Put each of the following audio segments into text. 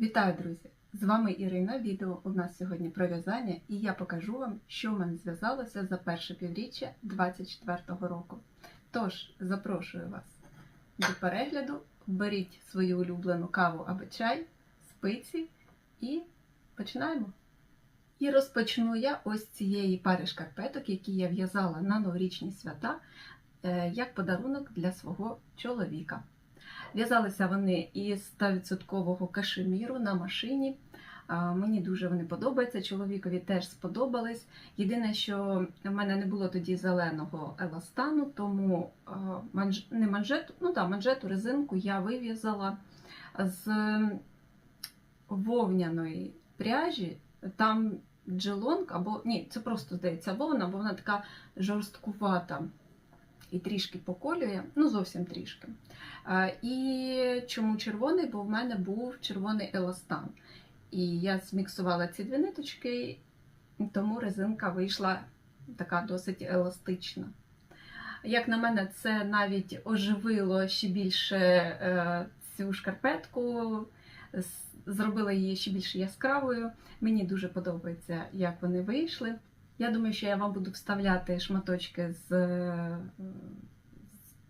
Вітаю, друзі! З вами Ірина. Відео у нас сьогодні про в'язання, і я покажу вам, що в мене зв'язалося за перше півріччя 2024 року. Тож, запрошую вас до перегляду, беріть свою улюблену каву або чай, спиці і починаємо. І розпочну я ось цієї пари шкарпеток, які я в'язала на новорічні свята, е, як подарунок для свого чоловіка. В'язалися вони із 100% кашеміру на машині. Мені дуже вони подобаються. Чоловікові теж сподобались. Єдине, що в мене не було тоді зеленого еластану, тому манж... не манжету, ну так, манжету, резинку я вив'язала з вовняної пряжі. Там джелонг, або ні, це просто здається вовна, бо вона така жорсткувата і трішки поколює, ну зовсім трішки. І чому червоний? Бо в мене був червоний еластан. І я зміксувала ці дві ниточки, тому резинка вийшла така досить еластична. Як на мене, це навіть оживило ще більше е, цю шкарпетку, зробила її ще більш яскравою. Мені дуже подобається, як вони вийшли. Я думаю, що я вам буду вставляти шматочки з, е,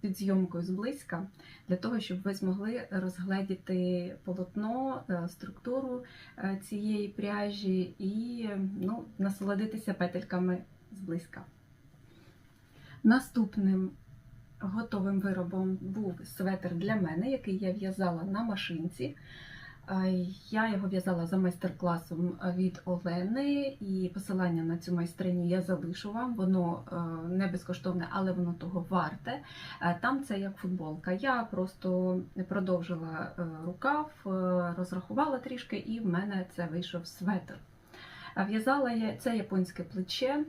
підзйомкою зблизька, для того, щоб ви змогли розгледіти полотно, е, структуру е, цієї пряжі і ну, насолодитися петельками зблизька. Наступним готовим виробом був светр для мене, який я в'язала на машинці. Е, Я його в'язала за майстер-класом від Олени, і посилання на цю майстриню я залишу вам. Воно е, не безкоштовне, але воно того варте. Е, Там це як футболка. Я просто продовжила рукав, розрахувала трішки, і в мене це вийшов светр. В'язала я це японське плече.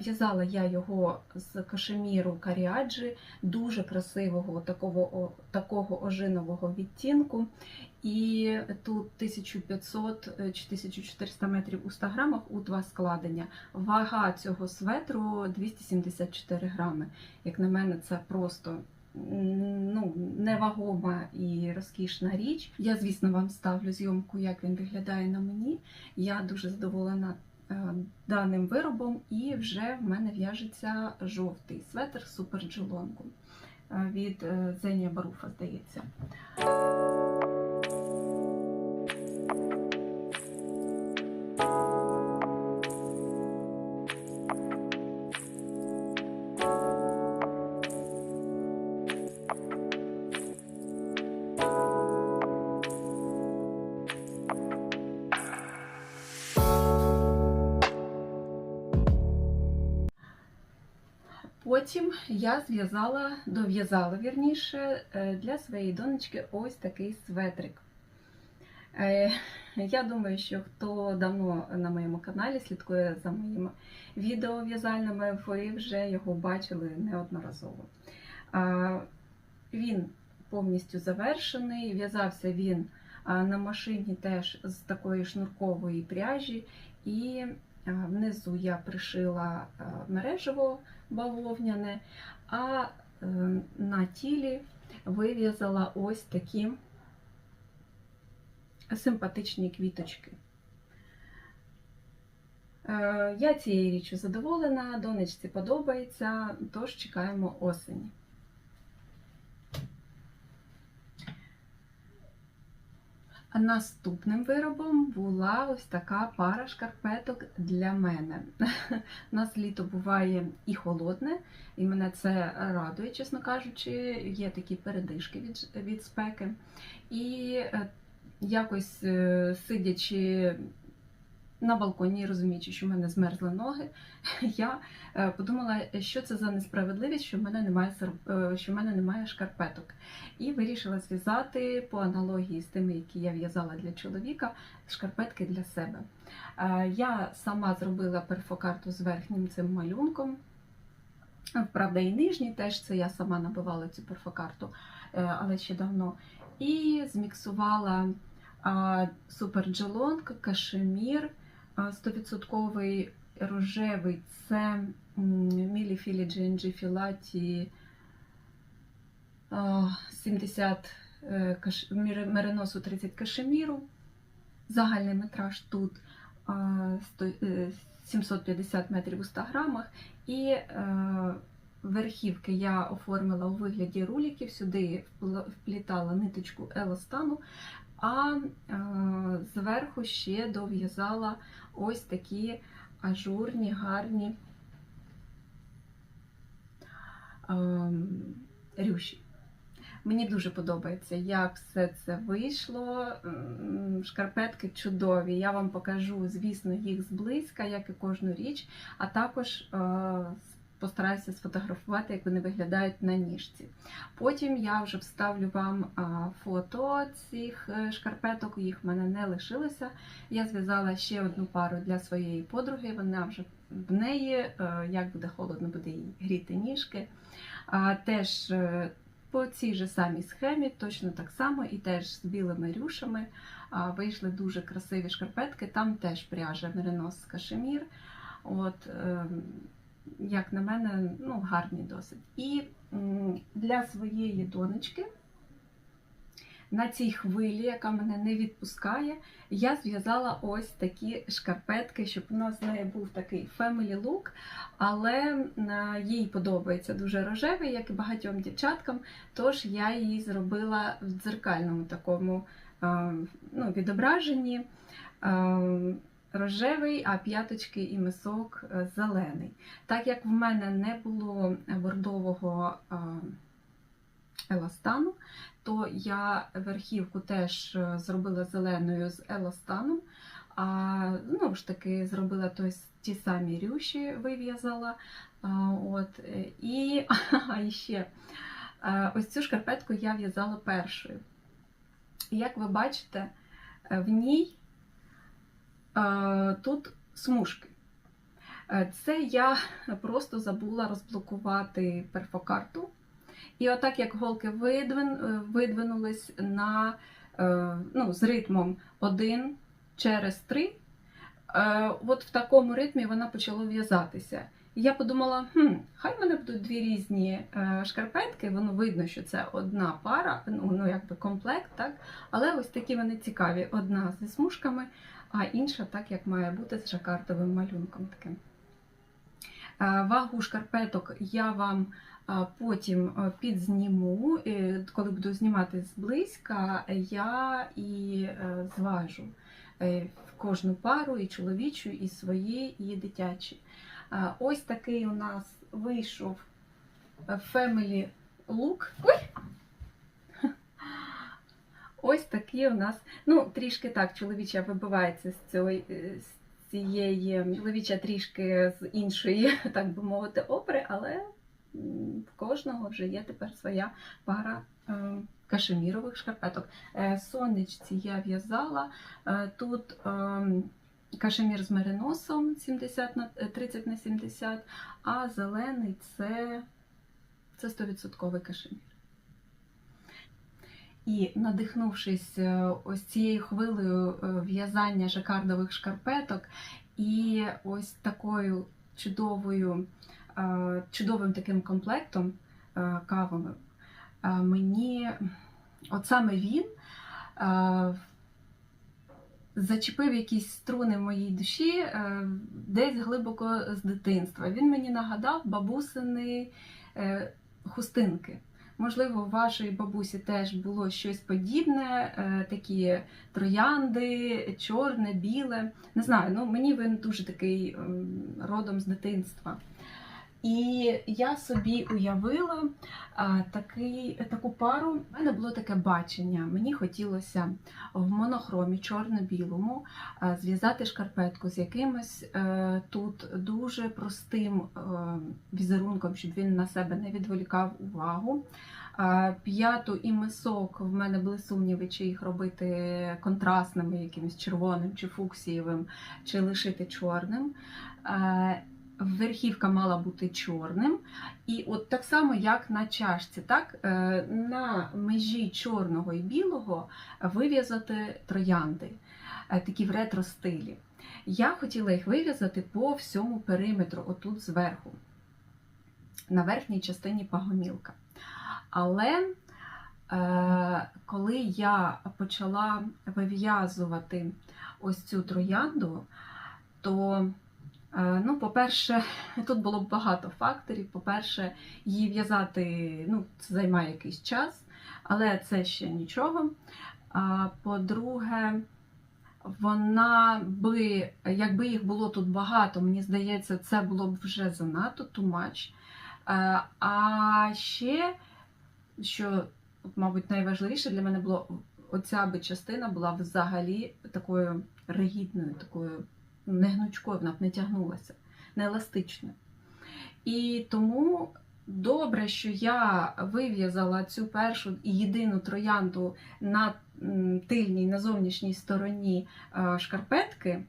В'язала я його з кашеміру каріаджі, дуже красивого такого, такого ожинового відтінку. І тут 1500 е, чи 1400 метрів у 100 грамах у два складення. Вага цього светру 274 грами. Як на мене, це просто ну, невагома і розкішна річ. Я, звісно, вам ставлю зйомку, як він виглядає на мені. Я дуже задоволена е, даним виробом, і вже в мене в'яжеться жовтий светр Супер Джелонгу від е, Зенія Баруфа, здається. Потім я зв'язала, дов'язала вірніше, е, для своєї донечки ось такий светрик. Е, Я думаю, що хто давно на моєму каналі слідкує за моїми відео в'язальними, ви вже його бачили неодноразово. Він повністю завершений, в'язався він на машині теж з такої шнуркової пряжі, і внизу я пришила мережево бавовняне, а е, на тілі вив'язала ось такі симпатичні квіточки. Е, Я цією річчю задоволена, донечці подобається, тож чекаємо осені. Наступним виробом була ось така пара шкарпеток для мене. У нас літо буває і холодне, і мене це радує, чесно кажучи, є такі передишки від, від спеки. І е, якось е, сидячи на балконі, розуміючи, що в мене змерзли ноги, я е, подумала, що це за несправедливість, що в мене немає е, що в мене немає шкарпеток. І вирішила зв'язати по аналогії з тими, які я в'язала для чоловіка, шкарпетки для себе. Е, Я сама зробила перфокарту з верхнім цим малюнком. Правда, і нижній теж це я сама набивала цю перфокарту, але ще давно. І зміксувала а, супер кашемір, 100% рожевий це Мілі Філі Джинджі Філаті 70 е, мериносу 30 кашеміру. Загальний метраж тут а, сто- е, 750 метрів у 100 грамах. І е, верхівки я оформила у вигляді руліків, сюди вплітала ниточку еластану, а е, зверху ще дов'язала ось такі ажурні, гарні ем, рюші. Мені дуже подобається, як все це вийшло. Шкарпетки чудові. Я вам покажу, звісно, їх зблизька, як і кожну річ, а також е, постараюся сфотографувати, як вони виглядають на ніжці. Потім я вже вставлю вам фото цих е, шкарпеток, їх в мене не лишилося. Я зв'язала ще одну пару для своєї подруги. Вона вже в неї, е, як буде холодно, буде їй гріти ніжки. Теж е, по цій же самій схемі, точно так само, і теж з білими рюшами вийшли дуже красиві шкарпетки. Там теж пряжа меринос кашемір. От, е, як на мене, ну, гарні досить. І для своєї донечки на цій хвилі, яка мене не відпускає, я зв'язала ось такі шкарпетки, щоб у нас з нею був такий family look, але їй подобається дуже рожевий, як і багатьом дівчаткам. Тож я її зробила в дзеркальному такому ну, відображенні. Рожевий, а п'яточки і мисок е, зелений. Так як в мене не було бордового е, еластану, то я верхівку теж е, зробила зеленою з еластаном, а знову ж таки зробила той, ті самі рюші, вив'язала. От, і а ще ось цю шкарпетку я в'язала першою. І як ви бачите, в ній тут смужки. Е, Це я просто забула розблокувати перфокарту. І отак як голки е, видвинулись на, е, ну, з ритмом 1 через 3, е, от в такому ритмі вона почала в'язатися. І я подумала, хм, хай в мене будуть дві різні е, шкарпетки, воно видно, що це одна пара, ну, ну якби комплект, так? але ось такі вони цікаві. Одна зі смужками, а інша так, як має бути з жакартовим малюнком таким. Е, Вагу шкарпеток я вам потім е, підзніму. Е, Коли буду знімати зблизька, я і е, зважу е, в кожну пару, і чоловічу, і свої, і дитячі. Ось такий у нас вийшов е, Family Look. Ой! Ось такий у нас, ну, трішки так, чоловіча вибивається з цієї, е, з цієї чоловіча трішки з іншої, так би мовити, опери, але в кожного вже є тепер своя пара е, кашемірових шкарпеток. Е, Сонечці я в'язала. Тут кашемір з мериносом 70 на, е, 30 на 70, а зелений це, це 100% кашемір. І надихнувшись е, ось цією хвилею е, в'язання жакардових шкарпеток і ось такою чудовою, е, чудовим таким комплектом кавовим, мені от саме він зачепив якісь струни в моїй душі десь глибоко з дитинства. Він мені нагадав бабусини хустинки. Можливо, у вашої бабусі теж було щось подібне, е, такі троянди, чорне, біле. Не знаю, ну мені він дуже такий родом з дитинства. І я собі уявила а, такий, таку пару. У мене було таке бачення. Мені хотілося в монохромі чорно-білому а, зв'язати шкарпетку з якимось е, тут дуже простим е, візерунком, щоб він на себе не відволікав увагу. А, П'яту і мисок в мене були сумніви, чи їх робити контрастними, якимось червоним чи фуксієвим, чи лишити чорним. Е, Верхівка мала бути чорним. І от так само, як на чашці, так, е, на межі чорного і білого вив'язати троянди, е, такі в ретро-стилі. Я хотіла їх вив'язати по всьому периметру, отут зверху, на верхній частині пагомілка. Але Е, Коли я почала вив'язувати ось цю троянду, то, ну, по-перше, тут було багато факторів. По-перше, її в'язати ну, це займає якийсь час, але це ще нічого. По-друге, вона би, якби їх було тут багато, мені здається, це було б вже занадто too. Е, А ще, що, мабуть, найважливіше для мене було, оця би частина була взагалі такою ригідною, такою не гнучкою, вона б не тягнулася, не еластичною. І тому добре, що я вив'язала цю першу і єдину троянду на тильній, на зовнішній стороні е, шкарпетки.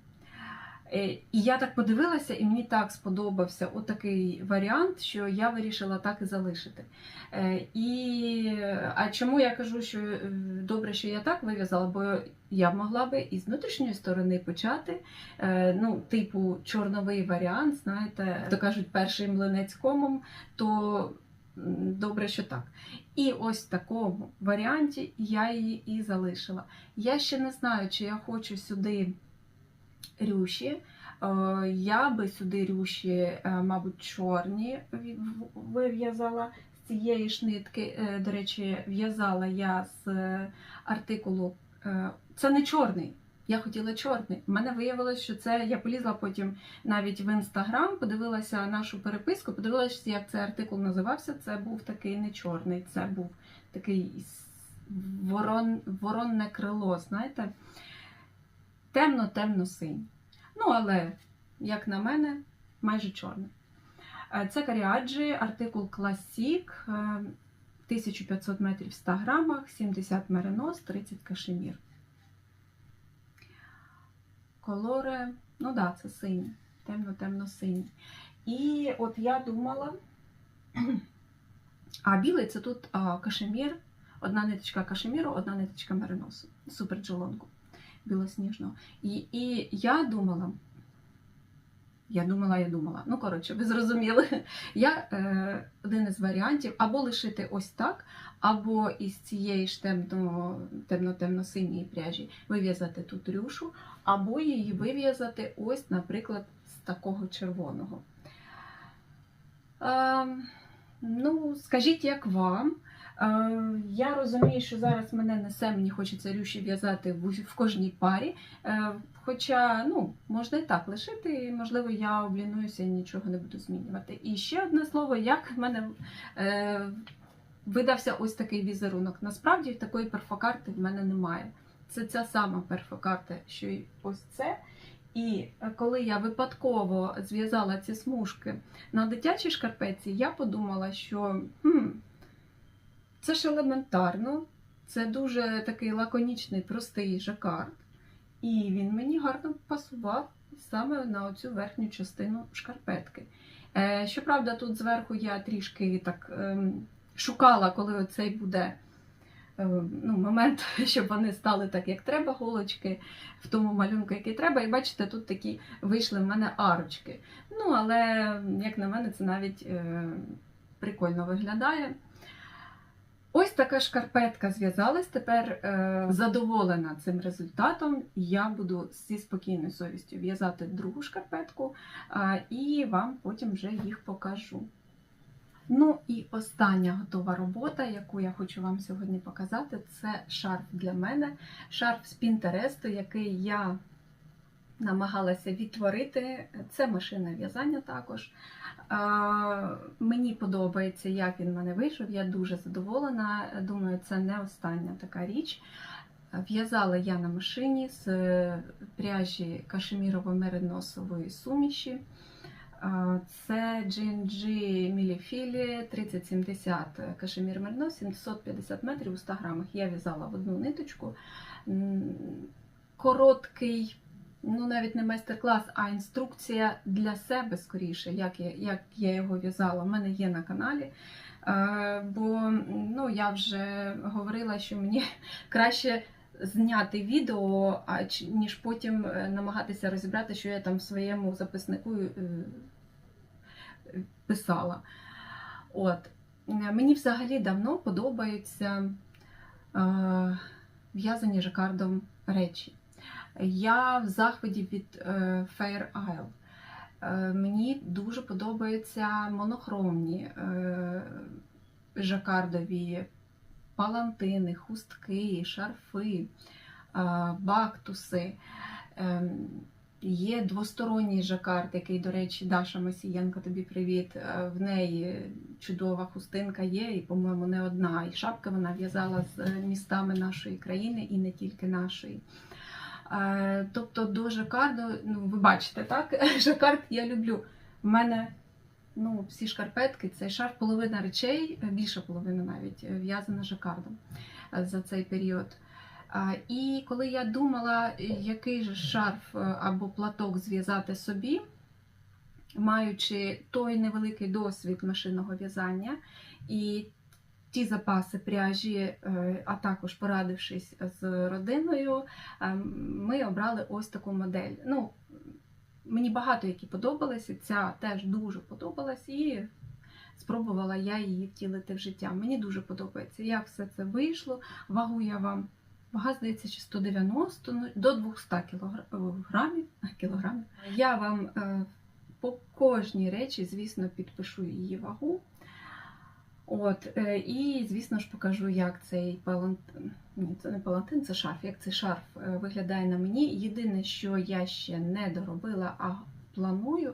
Е, І я так подивилася, і мені так сподобався отакий варіант, що я вирішила так і залишити. Е, І, а чому я кажу, що е, добре, що я так вив'язала, бо я могла би і з внутрішньої сторони почати, ну, типу, чорновий варіант, знаєте, то кажуть, перший млинець комом, то добре, що так. І ось в такому варіанті я її і залишила. Я ще не знаю, чи я хочу сюди рюші. Е, Я би сюди рюші, е, мабуть, чорні вив'язала з цієї ж нитки. Е, До речі, в'язала я з артикулу. Це не чорний. Я хотіла чорний. У мене виявилось, що це я полізла потім навіть в інстаграм, подивилася нашу переписку, подивилася, як цей артикул називався. Це був такий не чорний, це був такий ворон, воронне крило, знаєте, темно-темно-синій. Ну, але, як на мене, майже чорний. Е, Це каріаджі, артикул е, 1500 метрів в 100 грамах, 70 меринос, 30 кашемір. Колори, ну да, це синій, темно-темно-синій. І от я думала, а білий це тут кашемір, одна ниточка кашеміру, одна ниточка мериносу, супер джолонку білосніжного. І, і я думала, я думала, я думала. Ну, коротше, ви зрозуміли. Я е, один із варіантів або лишити ось так, або із цієї ж темно, темно-темно-синьої пряжі вив'язати тут рюшу, або її вив'язати ось, наприклад, з такого червоного. Е, ну, скажіть, як вам? Е, Я розумію, що зараз мене несе, мені хочеться рюші в'язати в, кожній парі. Е, Хоча, ну, можна і так лишити, і, можливо, я облінуюся і нічого не буду змінювати. І ще одне слово, як в мене е, видався ось такий візерунок. Насправді такої перфокарти в мене немає. Це ця сама перфокарта, що й ось це. І е, коли я випадково зв'язала ці смужки на дитячій шкарпетці, я подумала, що хм, це ж елементарно, це дуже такий лаконічний, простий жакард. І він мені гарно пасував саме на оцю верхню частину шкарпетки. Е, щоправда, тут зверху я трішки так ем, шукала, коли оцей буде е, ну, момент, щоб вони стали так, як треба, голочки в тому малюнку, який треба. І бачите, тут такі вийшли в мене арочки. Ну, але, як на мене, це навіть е, прикольно виглядає. Ось така шкарпетка зв'язалась. Тепер е, задоволена цим результатом. Я буду зі спокійною совістю в'язати другу шкарпетку, е, і вам потім вже їх покажу. Ну і остання готова робота, яку я хочу вам сьогодні показати, це шарф для мене. Шарф з Пінтересту, який я намагалася відтворити. Це машина в'язання також. Мені подобається, як він в мене вийшов. Я дуже задоволена. Думаю, це не остання така річ. В'язала я на машині з пряжі кашемірово-мериносової суміші. Це GNG Міліфілі 3070 кашемір меринос 750 метрів у 100 грамах. Я в'язала в одну ниточку. Короткий ну навіть не майстер-клас, а інструкція для себе скоріше, як я, як я його в'язала. У мене є на каналі. Е, бо ну, я вже говорила, що мені краще зняти відео, ніж потім е, намагатися розібрати, що я там в своєму записнику е, писала. От. Мені взагалі давно подобаються е, в'язані жакардом речі. Я в захваті від е, Fair Isle. Е, Мені дуже подобаються монохромні е, жакардові палантини, хустки, шарфи, бактуси. Є двосторонній жакард, який, до речі, Даша Масієнко, тобі привіт. В неї чудова хустинка є, і, по-моєму, не одна. І шапки вона в'язала з містами нашої країни і не тільки нашої. Е, Тобто до жакарду, ну ви бачите, так? Жакард я люблю. У мене ну, всі шкарпетки, цей шарф, половина речей, е, більша половина навіть е, в'язана жакардом за цей період. І коли я думала, який же шарф або платок зв'язати собі, маючи той невеликий досвід машинного в'язання і ті запаси пряжі, е, а також порадившись з родиною, е, ми обрали ось таку модель. Ну, мені багато які подобалися, ця теж дуже подобалась, і спробувала я її втілити в життя. Мені дуже подобається, як все це вийшло. Вагу я вам. Вага, здається, чи 190 ну, до 200 кілограмів. кілограмів. Я вам е, по кожній речі, звісно, підпишу її вагу. От, е, і, звісно ж, покажу, як цей палантин, ні, це не палантин, це шарф, як цей шарф е, виглядає на мені. Єдине, що я ще не доробила, а планую,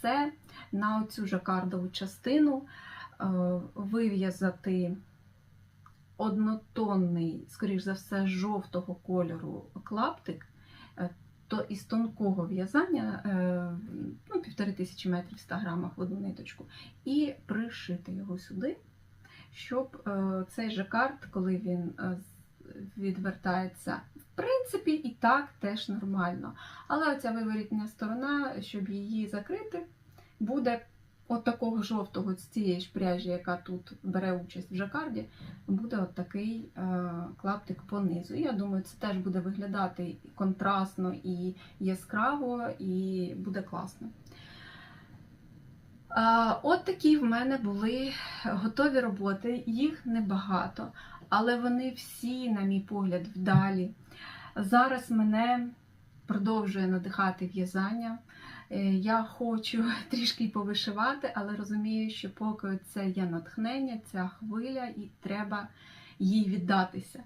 це на цю жакардову частину е, вив'язати однотонний, скоріш за все, жовтого кольору клаптик, то із тонкого в'язання, ну, півтори тисячі метрів в 100 грамах в одну ниточку, і пришити його сюди, щоб е, цей жакард, коли він е, відвертається, в принципі, і так теж нормально. Але оця виворітня сторона, щоб її закрити, буде от такого жовтого з цієї ж пряжі, яка тут бере участь в жакарді, буде от такий е, клаптик по низу. І я думаю, це теж буде виглядати контрастно і яскраво, і буде класно. От такі в мене були готові роботи, їх небагато, але вони всі, на мій погляд, вдалі. Зараз мене продовжує надихати в'язання. Е, Я хочу трішки повишивати, але розумію, що поки це є натхнення, ця хвиля, і треба їй віддатися.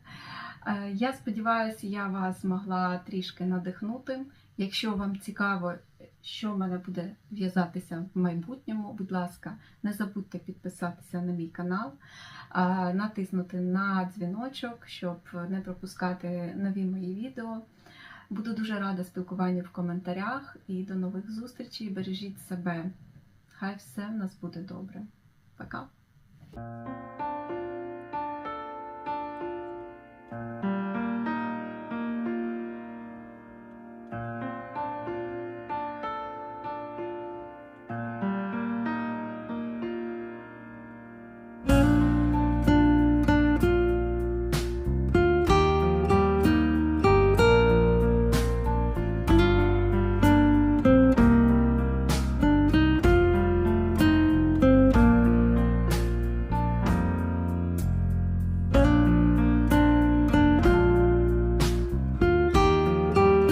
Е, Я сподіваюся, я вас змогла трішки надихнути. Якщо вам цікаво, що в мене буде в'язатися в майбутньому, будь ласка, не забудьте підписатися на мій канал, натиснути на дзвіночок, щоб не пропускати нові мої відео. Буду дуже рада спілкуванню в коментарях і до нових зустрічей. Бережіть себе. Хай все в нас буде добре. Пока!